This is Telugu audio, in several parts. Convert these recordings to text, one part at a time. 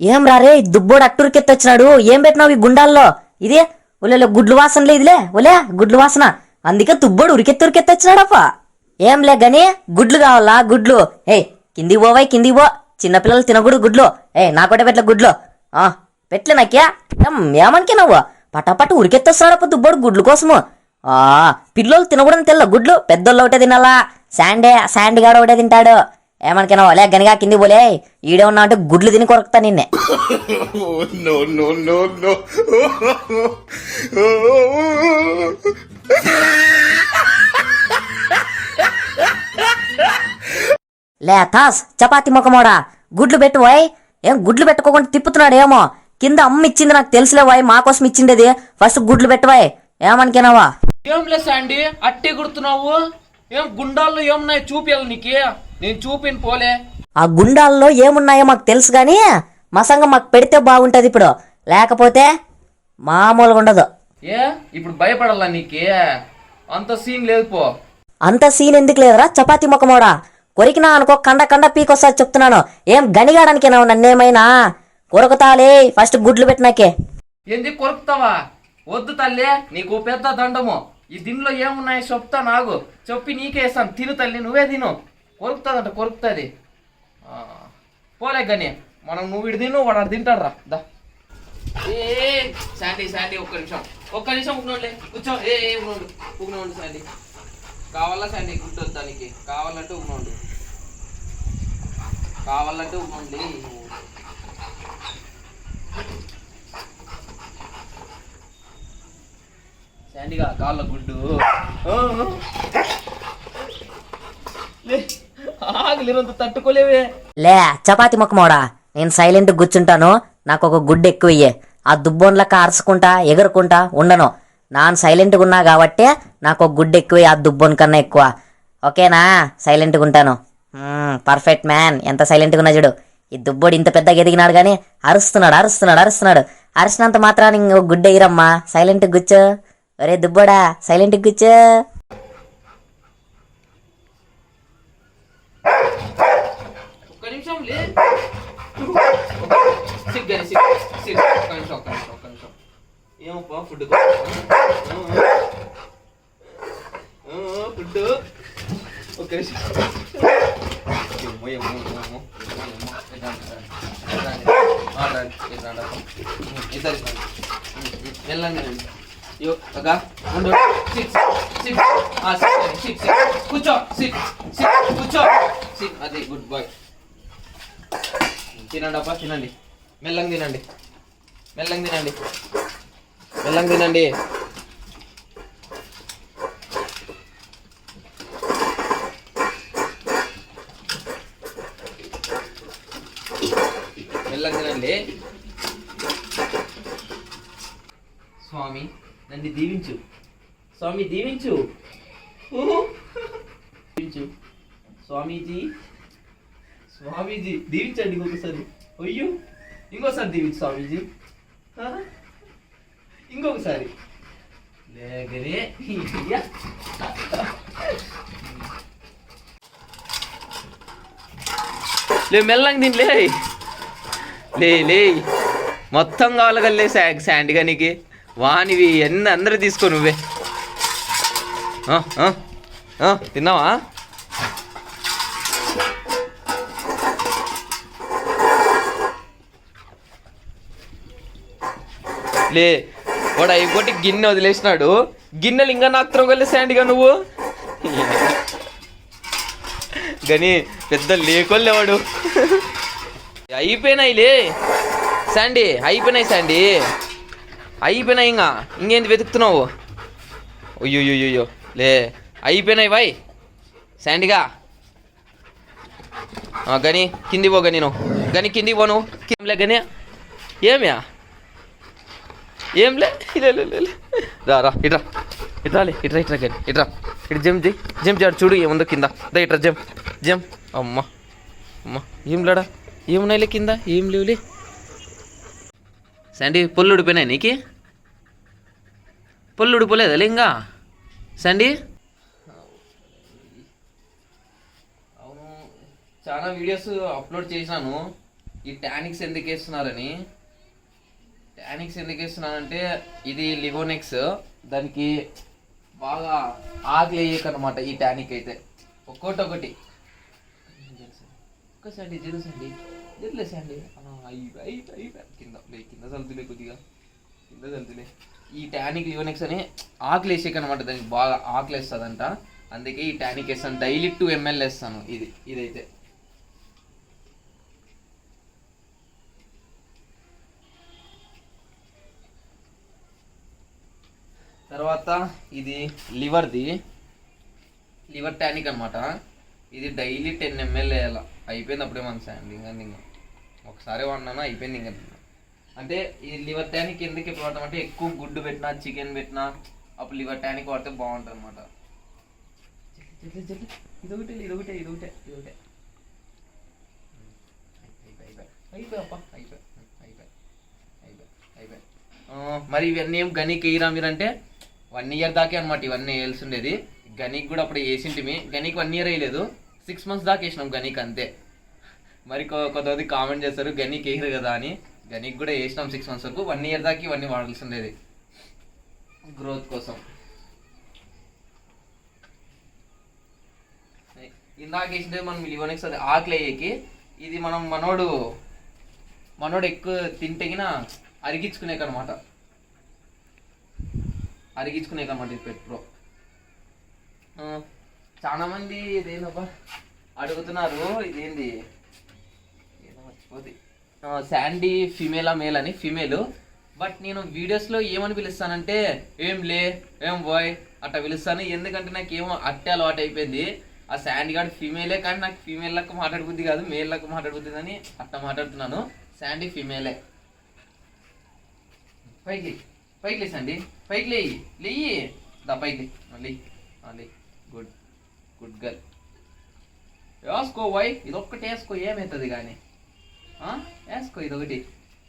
ఏం రారే దుబ్బోడు అట్టురికెత్తొచ్చినాడు. ఏం పెట్టినావు ఈ గుండాల్లో? ఇదే? ఒలే గుడ్లు వాసనలే ఇదిలే. ఒలే గుడ్లు వాసన. అందుకే దుబ్బోడు ఉరికెత్తి ఉరికెత్తొచ్చినాడప్ప ఏం లే గని గుడ్లు కావాలా? గుడ్లు. ఏయ్ కింది పోవాయి కింది పో. చిన్నపిల్లలు తినకూడదు గుడ్లు. ఏ నాకోటే పెట్ల గుడ్లు. ఆ పెట్లే నాకే ఏమనికే నువ్వు? పటాపట ఉరికెత్తొస్తున్నాడప్ప దుబ్బోడు గుడ్లు కోసము. ఆ పిల్లలు తినకూడని తెల్ల గుడ్లు. పెద్దోళ్ళు ఒకటే తినాలా. శాండే శాండ్ గాడు ఒకటే తింటాడు. ఏమనికైనా లే గనిగా కింది పోలే ఈడే ఉన్నా అంటే గుడ్లు తిని కొరకుతా నిన్నే. Oh. లే తాస్ చపాతి ముఖమోడా. గుడ్లు పెట్టు వాయ్ ఏం గుడ్లు పెట్టుకోకుండా తిప్పుతున్నాడు ఏమో కింద అమ్మ ఇచ్చింది నాకు తెలుసులే వాయ్ మా కోసం ఇచ్చిండేది. ఫస్ట్ గుడ్లు పెట్టువాయ్ ఏమనికినావా? ఏం లే శాండీ అట్టే గుర్తున్నావు? ఏం గుండాల్లో ఏమున్నాయి చూపించాలి నీకు? నేను చూపిన పోలే. ఆ గుండాల్లో ఏమున్నాయో మాకు తెలుసు గాని మసంగా మాకు పెడితే బాగుంటది ఇప్పుడు. లేకపోతే మామూలుగా ఉండదు. ఏ? ఇప్పుడు భయపడాలా నీకే? అంత సీన్ లేదు పో. అంత సీన్ ఎందుకు లేదురా? చపాతి ముఖమోడా? కొరికినా అనుకో కండ కండ పీకొస్తా చెప్తున్నాను. ఏం గనిగాడానికేనావు నన్నేమైనా? కొరకుతాలే ఫస్ట్ గుడ్లు పెట్టినాకే ఏంది కొరుకుతావా? వద్దు తల్లి నీకు పెద్ద దండము. ఈ దీనిలో ఏమున్నాయి చెప్తా నాకు చెప్పి నీకే ఇస్తాను తిను తల్లి నువ్వే తిను. కొరుకుతుందంట కొరుకుతుంది. పోలే గని మనం నువ్వు ఇటు తిను వాడు అటు తింటాడు రా. దా. ఏ శాండీ శాండీ ఒక్క నిమిషం. ఒక్క నిమిషం ఉగ్నోడ్లే కూర్చో. ఏ ఏ ఉగ్నోడు ఉగ్నోడు శాండీ కావాలా శాండీ గుడ్డు దానికి కావాలంటే ఉగ్నోడు కావాలంటే ఉగ్నోండి శాండీగా కాళ్ళ గుడ్డు. ఆగలిరంత తట్టుకోలేవే. లే చపాతి మొక్కమోడా నేను సైలెంట్ కూర్చుంటాను నాకు ఒక గుడ్డు ఎక్కువ ఇయ్యే ఆ దుబ్బోన్లక అరుచుకుంటా ఎగురుకుంటా ఉండను. నాన్ సైలెంట్గా ఉన్నా కాబట్టే నాకు ఒక గుడ్డు ఎక్కువ ఆ దుబ్బోన్ కన్నా ఎక్కువ. ఓకేనా? సైలెంట్గా ఉంటాను. Perfect man. ఎంత సైలెంట్గా ఉన్నా చూడు. ఈ దుబ్బోడు ఇంత పెద్దగా ఎదిగినాడు కానీ అరుస్తున్నాడు అరుస్తున్నాడు అరుస్తున్నాడు. అరిచినంత మాత్రాన్ని ఇంకో గుడ్డ ఎగిరమ్మా సైలెంట్ కూర్చో. ఒరే దుబ్బోడా సైలెంట్ కూర్చో. ఒక్క నిమిషం లే సిగ్గని సిగ్ సిగ్ ఒక్క నిమిషం ఒక్క నిమిషం ఒక్క నిమిషం ఏమప్పా ఫుడ్ ఫుడ్ ఒక్క నిమిషం ఏమో, ఏమో, ఏమో, ఏమో, ఏమో. ఇదండి, ఇదండి. ఆ, రండి, ఇదండి, అప్ప. ఇద్దరు ఇదండి. వెళ్ళండి రండి. యో, అగా, ఉండు. Six, six. ఆ, సిక్స్, సిక్స్, సిక్స్. కూర్చో సిక్స్ సిక్స్ కూర్చో సిక్స్ అది గుడ్ బాయ్ తినండి అబ్బా తినండి. మెల్లంగా తినండి. మెల్లంగా తినండి. మెల్లంగా తినండి. మెల్లంగా తినండి. స్వామి నన్ను దీవించు. స్వామి దీవించు. దీవించు. స్వామీజీ. స్వామీజీ దీవించండి ఇంకొకసారి. అయ్యో ఇంకోసారి దీవించు స్వామీజీ. ఇంకొకసారి. లేగనే లే మెల్లంగా దీని లే. లే లే. మొత్తం కావాలగల్లే శా శాండ్గా నీకు. వానివి ఎన్ని అందరూ తీసుకో నువ్వే. తిన్నావా? లే వాడు అయిపోయి గిన్నె వదిలేసినాడు. గిన్నెలు ఇంకా నాకు త్రొగలే నువ్వు? గని పెద్ద లేకోళ్ళే వాడు. అయిపోయినాయిలే శాండీ అయిపోయినాయి శాండీ. అయిపోయినాయి ఇంకా. ఇంకేంది వెతుకుతున్నావు? అయ్యోయ్యోయ్యో లే అయిపోయినాయి బాయ్. శాండీగా. ఆ, గని కింది పో గని నువ్వు. గని కింది పో ఏమ్యా? ఏంలే. రా రా ఇట్రా. ఇట్రాలే ఇట్రా ఇట్రా గని ఇట్రా. ఇటు జంప్ చేయి జంప్ చేయాలి చూడు ఏముందో కింద. దా ఇట్రా జంప్ జంప్ అమ్మా అమ్మా. ఏం లేడా? ఏమున్నాయిలే కింద? ఏం లేవులే. శాండీ పొల్లు ఉడిపోయినాయి నీకు? పొల్లు ఉడిపోలేదా ఇంకా? శాండీ? అవును. చాలా వీడియోస్ అప్లోడ్ చేశాను. ఈ టానిక్స్ ఎందుకు వేస్తున్నారని. యానిక్స్ ఎందుకు ఇస్తున్నానంటే ఇది లివోనెక్స్. దానికి బాగా ఆకలి అనమాట ఈ టానిక్ అయితే. ఒక్కోటి ఒకటి ఒక్కసారి జరుసండి. జరలేసండి కింద లే కింద చల్తులే కొద్దిగా. కింద చల్లుతులే. ఈ టానిక్ లివోనెక్స్ అని ఆకలి అనమాట దానికి బాగా ఆకలి వేస్తుందంట అందుకే ఈ టానిక్ వేస్తాను. డైలీ టూ ఎంఎల్ వేస్తాను. ఇది ఇదైతే. తర్వాత ఇది లివర్ది. లివర్ టానిక్ అనమాట ఇది డైలీ టెన్ ఎంఎల్ వేయాల. అయిపోయింది అప్పుడే మన శాండ్ ఇంకా ఇంకా. ఒకసారి వాడినా అయిపోయింది ఇంకా. అంటే ఈ లివర్ టానిక్ ఎందుకు ఎప్పుడు వాడతాం అంటే ఎక్కువ గుడ్డు పెట్టినా చికెన్ పెట్టినా అప్పుడు లివర్ టానిక్ వాడితే బాగుంటుంది అనమాట ఇదొకటే ఇదొకటే ఇదొకటే ఇదొకటే మరి ఇవన్నీ ఏం గని కేయరా మీరంటే వన్ ఇయర్ దాకే అనమాట ఇవన్నీ వేయాల్సి ఉండేది. గనికి కూడా అప్పుడు వేసింటిమి గనికి వన్ ఇయర్ వేయలేదు సిక్స్ మంత్స్ దాకా వేసినాం గనికి అంతే. మరి కొ- కొంతమంది కామెంట్ చేస్తారు గనికి వేయరు కదా అని. గనికి కూడా వేసినాం సిక్స్ మంత్స్ వరకు. వన్ ఇయర్ దాకా ఇవన్నీ వాడాల్సి ఉండేది. గ్రోత్ కోసం. ఇందాక వేసింటే మనం లివోనెక్స్ అది ఆకలి అయ్యేకి ఇది మనం మనోడు మనోడు ఎక్కువ తింటగిన అరిగించుకునేకనమాట అరిగించుకునేకనమాట ఇది పెట్ ప్రో చాలా మంది ఇదేనబ్బా అడుగుతున్నారు ఇదేంది? ఏదో మర్చిపోతే. ఆ, శాండీ ఫిమేలా మేల్ అని ఫీమేల్. బట్ నేను వీడియోస్లో ఏమని పిలుస్తానంటే ఏం లే ఏం బాయ్ అట్లా పిలుస్తాను. ఎందుకంటే నాకు ఏమో అట్టే అలవాటు అయిపోయింది. ఆ శాండీ గార్డ్ ఫీమేలే కానీ నాకు ఫీమేల్ లెక్క మాట్లాడబుద్ది కాదు మేల్ లెక్క మాట్లాడబుద్ది అని అట్లా మాట్లాడుతున్నాను. శాండీ ఫీమేలే. పైకి. పైకి లేసండి పైకి లేయి. లేయి. దా పైకి లే. మళ్ళీ గుడ్ గుడ్ గర్ల్ వేసుకో వై ఇదొక్కటి వేసుకో. ఏమవుతుంది కానీ? వేసుకో ఇదొకటి.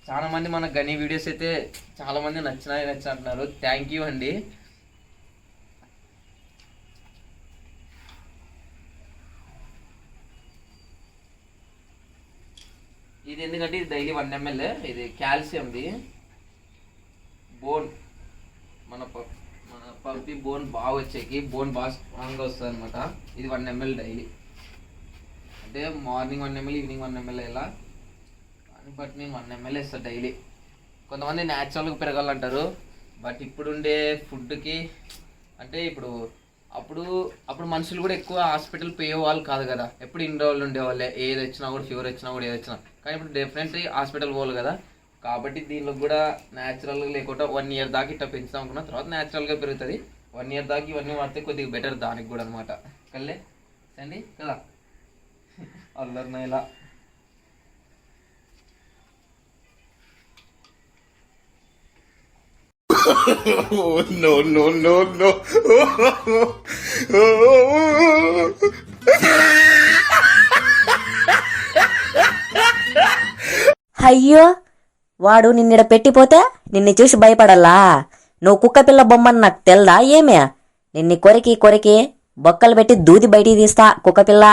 చాలా మంది మన గని వీడియోస్ అయితే చాలా మంది నచ్చినాయి నచ్చిన అంటున్నారు థ్యాంక్ యూ అండి. ఇది ఎందుకంటే ఇది డైలీ వన్ ఎంఎల్ ఇది కాల్షియంది బోన్. మన ప- మన పప్పి బోన్ బాగా వచ్చేకి బోన్ బాగా స్ట్రాంగ్గా వస్తుంది అనమాట ఇది వన్ ఎంఎల్ డైలీ అంటే morning one ML evening one ML ఇలా కానీ బట్ నేను వన్ ఎంఎల్ ఇస్తాను డైలీ కొంతమంది న్యాచురల్గా పెరగాలంటారు బట్ ఇప్పుడుండే ఫుడ్కి అంటే ఇప్పుడు అప్పుడు అప్పుడు మనుషులు కూడా ఎక్కువ హాస్పిటల్ పోయే వాళ్ళు కాదు కదా. ఎప్పుడు ఇన్ని రోజులు ఉండేవాళ్ళే ఏది వచ్చినా కూడా ఫీవర్ వచ్చినా కూడా ఏది వచ్చినా. కానీ ఇప్పుడు డెఫినెట్లీ హాస్పిటల్ పోవాలి కదా. కాబట్టి దీనిలో కూడా న్యాచురల్గా లేకుండా వన్ ఇయర్ దాకా ఇట్లా పెంచుదాం అనుకున్న. తర్వాత న్యాచురల్గా పెరుగుతుంది. వన్ ఇయర్ దాకా ఇవన్నీ వాడితే కొద్దిగా బెటర్ దానికి కూడా అనమాట కల్లే సండి కదా? అల్లరిన ఇలా Oh, no, no, no, no. అయ్యో! వాడు నిన్నిడ పెట్టిపోతే నిన్ను చూసి భయపడల్లా నువ్వు కుక్క పిల్ల బొమ్మని నాకు తెల్దా? ఏమే? నిన్ని కొరికి కొరికి బొక్కలు పెట్టి దూది బయటికి తీస్తా కుక్కపిల్ల